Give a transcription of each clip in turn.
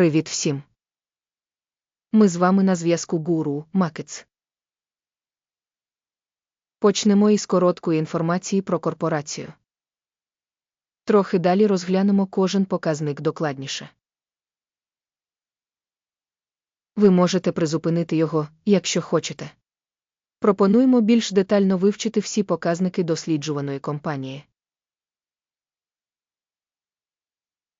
Привіт всім! Ми з вами на зв'язку Гуру Макетс. Почнемо із короткої інформації про корпорацію. Трохи далі розглянемо кожен показник докладніше. Ви можете призупинити його, якщо хочете. Пропонуємо більш детально вивчити всі показники досліджуваної компанії.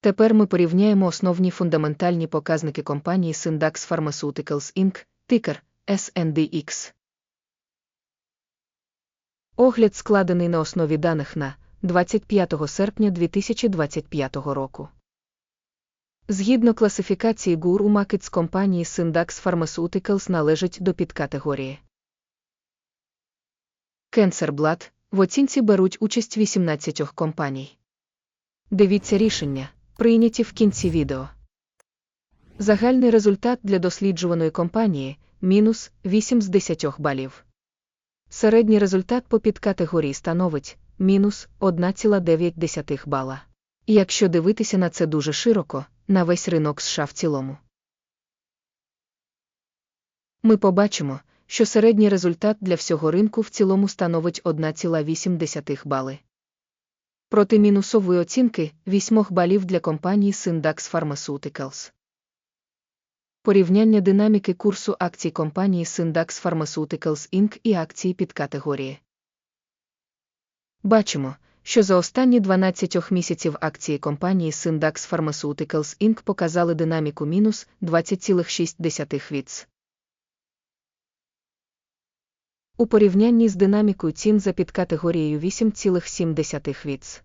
Тепер ми порівняємо основні фундаментальні показники компанії Syndax Pharmaceuticals Inc., тикер SNDX. Огляд складений на основі даних на 25 серпня 2025 року. Згідно класифікації Guru Markets компанії Syndax Pharmaceuticals належить до підкатегорії. Cancer в оцінці беруть участь 18 компаній. Дивіться рішення, прийняті в кінці відео. Загальний результат для досліджуваної компанії мінус 8 з 10 балів. Середній результат по підкатегорії становить мінус 1,9 бала. Якщо дивитися на це дуже широко, на весь ринок США в цілому. Ми побачимо, що середній результат для всього ринку в цілому становить 1,8 бали. Проти мінусової оцінки 8 балів для компанії Syndax Pharmaceuticals. Порівняння динаміки курсу акцій компанії Syndax Pharmaceuticals Inc. і акції під категорії. Бачимо, що за останні 12 місяців акції компанії Syndax Pharmaceuticals Inc. показали динаміку мінус 20,6 віц. У порівнянні з динамікою цін за підкатегорією 8,7 віц.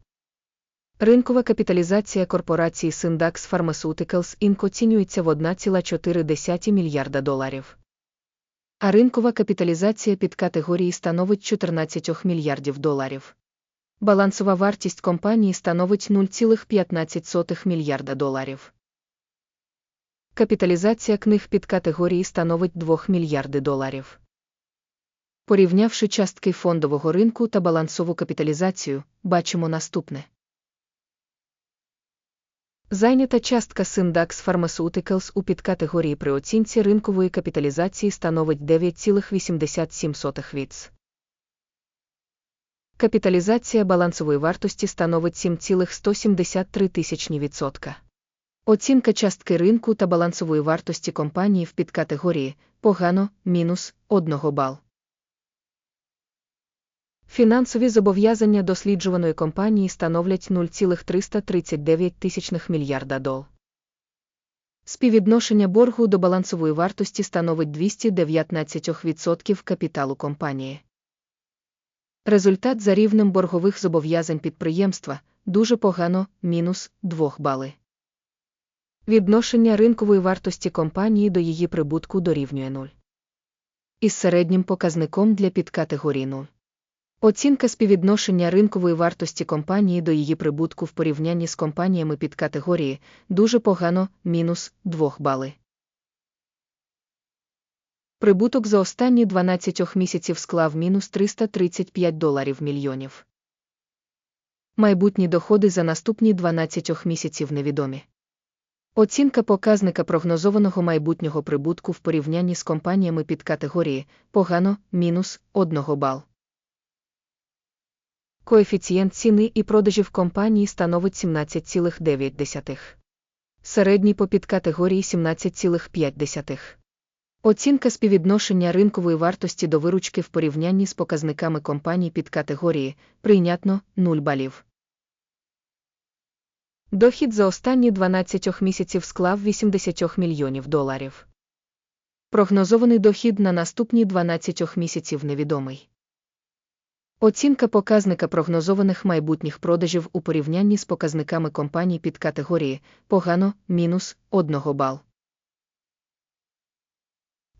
Ринкова капіталізація корпорації Syndax Pharmaceuticals Inc. оцінюється в 1,4 мільярда доларів. А ринкова капіталізація під категорії становить 14 мільярдів доларів. Балансова вартість компанії становить 0,15 мільярда доларів. Капіталізація книг під категорії становить 2 мільярди доларів. Порівнявши частки фондового ринку та балансову капіталізацію, бачимо наступне. Зайнята частка Syndax Pharmaceuticals у підкатегорії при оцінці ринкової капіталізації становить 9,87 віц. Капіталізація балансової вартості становить 7,173 тисячні відсотка. Оцінка частки ринку та балансової вартості компанії в підкатегорії погано мінус 1 бал. Фінансові зобов'язання досліджуваної компанії становлять 0,339 тисячних мільярда дол. Співвідношення боргу до балансової вартості становить 219% капіталу компанії. Результат за рівнем боргових зобов'язань підприємства дуже погано мінус 2 бали. Відношення ринкової вартості компанії до її прибутку дорівнює 0. Із середнім показником для підкатегорії 0. Оцінка співвідношення ринкової вартості компанії до її прибутку в порівнянні з компаніями під категорії дуже погано мінус 2 бали. Прибуток за останні 12 місяців склав мінус 335 доларів мільйонів. Майбутні доходи за наступні 12 місяців невідомі. Оцінка показника прогнозованого майбутнього прибутку в порівнянні з компаніями під категорії погано мінус 1 бал. Коефіцієнт ціни і продажів компанії становить 17,9. Середній по підкатегорії 17,5. Оцінка співвідношення ринкової вартості до виручки в порівнянні з показниками компаній під категорії прийнятно 0 балів. Дохід за останні 12 місяців склав 80 мільйонів доларів. Прогнозований дохід на наступні 12 місяців невідомий. Оцінка показника прогнозованих майбутніх продажів у порівнянні з показниками компаній під категорії погано мінус 1 бал.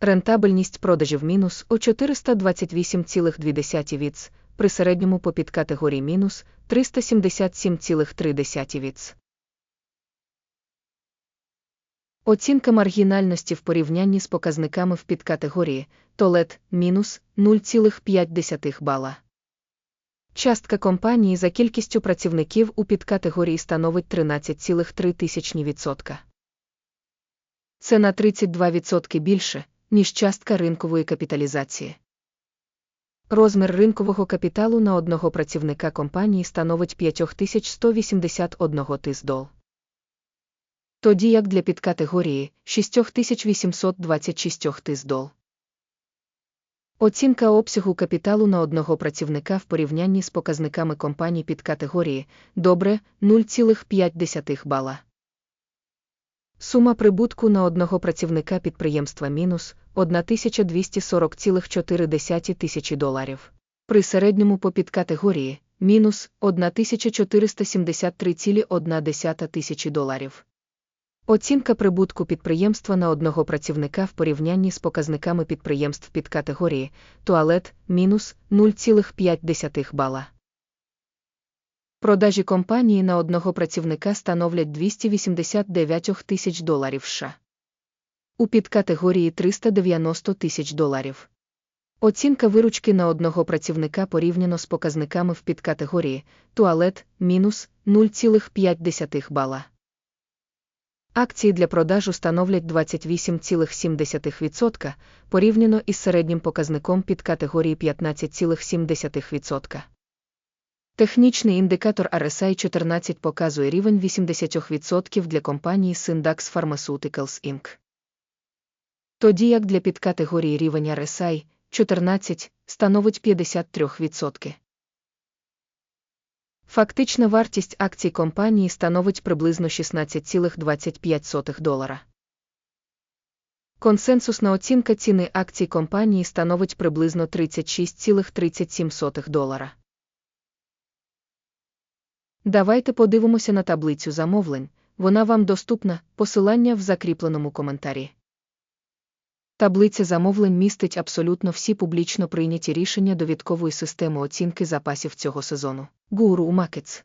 Рентабельність продажів мінус о 428,2 віц, при середньому по підкатегорії мінус 377,3 віц. Оцінка маргінальності в порівнянні з показниками в підкатегорії толет мінус 0,5 бала. Частка компанії за кількістю працівників у підкатегорії становить 13,3%. Це на 32% більше, ніж частка ринкової капіталізації. Розмір ринкового капіталу на одного працівника компанії становить 5181 тисдол. Тоді як для підкатегорії 6826 тисдол. Оцінка обсягу капіталу на одного працівника в порівнянні з показниками компаній підкатегорії добре 0,5 бала. Сума прибутку на одного працівника підприємства мінус 1240,4 тисячі доларів. При середньому по підкатегорії мінус 1473,1 тисячі доларів. Оцінка прибутку підприємства на одного працівника в порівнянні з показниками підприємств підкатегорії туалет мінус 0,5 бала. Продажі компанії на одного працівника становлять 289 тисяч доларів США. У підкатегорії 390 тисяч доларів. Оцінка виручки на одного працівника порівняно з показниками в підкатегорії туалет мінус 0,5 бала. Акції для продажу становлять 28,7% порівняно із середнім показником підкатегорії 15,7%. Технічний індикатор RSI 14 показує рівень 80% для компанії Syndax Pharmaceuticals Inc. Тоді як для підкатегорії рівень RSI 14 становить 53%. Фактична вартість акцій компанії становить приблизно 16,25 долара. Консенсусна оцінка ціни акцій компанії становить приблизно 36,37 долара. Давайте подивимося на таблицю замовлень, вона вам доступна, посилання в закріпленому коментарі. Таблиця замовлень містить абсолютно всі публічно прийняті рішення довідкової системи оцінки запасів цього сезону. Guru Markets.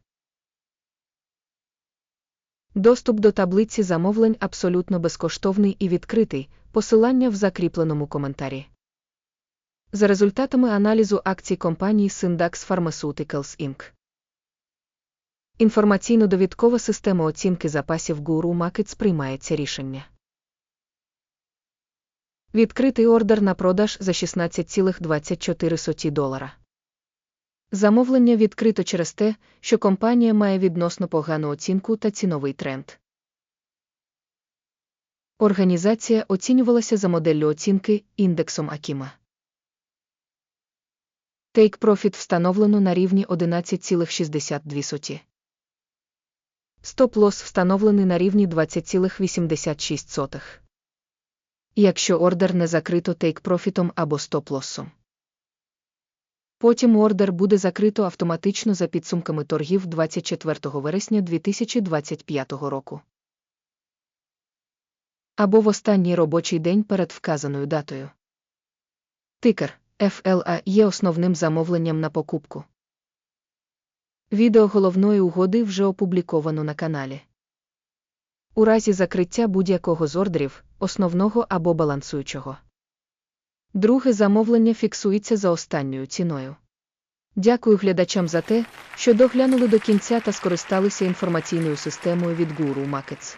Доступ до таблиці замовлень абсолютно безкоштовний і відкритий, посилання в закріпленому коментарі. За результатами аналізу акцій компанії Syndax Pharmaceuticals Inc. Інформаційно-довідкова система оцінки запасів Guru Markets приймається рішення. Відкритий ордер на продаж за 16,24 долара. Замовлення відкрито через те, що компанія має відносно погану оцінку та ціновий тренд. Організація оцінювалася за моделлю оцінки індексом Акіма. Take Profit встановлено на рівні 11,62. Стоп-лосс встановлений на рівні 20,86. Якщо ордер не закрито тейк-профітом або стоп-лоссом. Потім ордер буде закрито автоматично за підсумками торгів 24 вересня 2025 року. Або в останній робочий день перед вказаною датою. Тикер FLA є основним замовленням на покупку. Відео головної угоди вже опубліковано на каналі. У разі закриття будь-якого з ордерів, основного або балансуючого. Друге замовлення фіксується за останньою ціною. Дякую глядачам за те, що доглянули до кінця та скористалися інформаційною системою від Guru Markets.